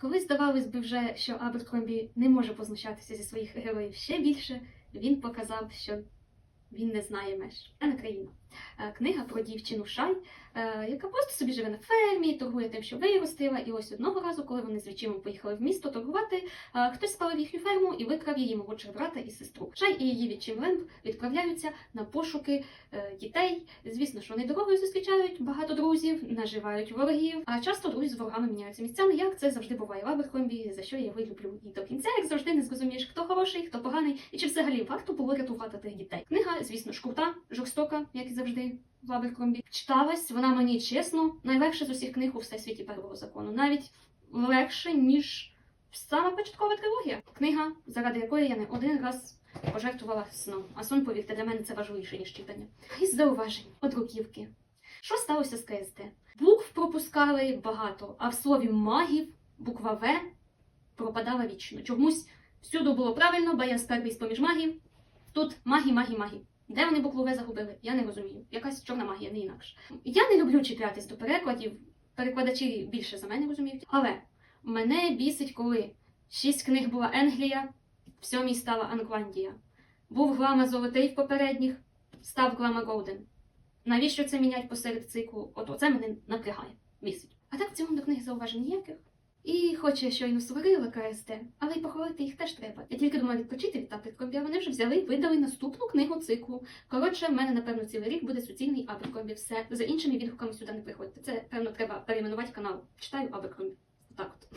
Коли здавалось би вже, що Аберкромбі не може познущатися зі своїх героїв ще більше, він показав, що він не знає меж. Країна. Е, Книга про дівчину Шай, е, яка просто собі живе на фермі, торгує тим, що виростила. І ось одного разу, коли вони з відчимом поїхали в місто торгувати, е, хтось спалив їхню ферму і викрав її молодшого брата і сестру. Шай і її відчим Лемб відправляються на пошуки дітей. Звісно, що вони дорогою зустрічають багато друзів, наживають ворогів, а часто друзі з ворогами міняються місцями, як це завжди буває в Аберхомбі, за що я його люблю. І до кінця, як завжди, не зрозумієш, хто хороший, хто поганий, і чи взагалі варто було рятувати тих дітей. Звісно ж, крута, жорстока, як і завжди. В Аберкромбі читалась, вона мені чесно, найлегше з усіх книг у всесвіті первого закону, навіть легше, ніж сама початкова трилогія. Книга, заради якої я не один раз пожертвувала сном. А сон, повірте, для мене це важливіше, ніж читання. Із зауважень, от руківки. Що сталося з КСД? Букв пропускали багато, а в слові магів буква В пропадала вічно. Чомусь всюди було правильно, бо я перший з-поміж магів. Тут магі, магі, магі. Де вони букву В загубили? Я не розумію. Якась чорна магія, не інакше. Я не люблю чіплятись до перекладів. Перекладачі більше за мене розуміють. Але мене бісить, коли шість книг була Енглія, в сьомій стала Англандія. Був глама золотий в попередніх, став глама Голден. Навіщо це мінять посеред циклу? От оце мене напрягає, бісить. А так в цьому до книги зауважень ніяких. І хоч я щойно сварила КСТ, але й похвалити їх теж треба. Я тільки думала відпочити від Аберкомбі, а вони вже взяли і видали наступну книгу циклу. Коротше, в мене, напевно, цілий рік буде суцільний Аберкомбі. Все. За іншими відгуками сюди не приходьте. Це, певно, треба перейменувати канал. Читаю Аберкомбі. Так от.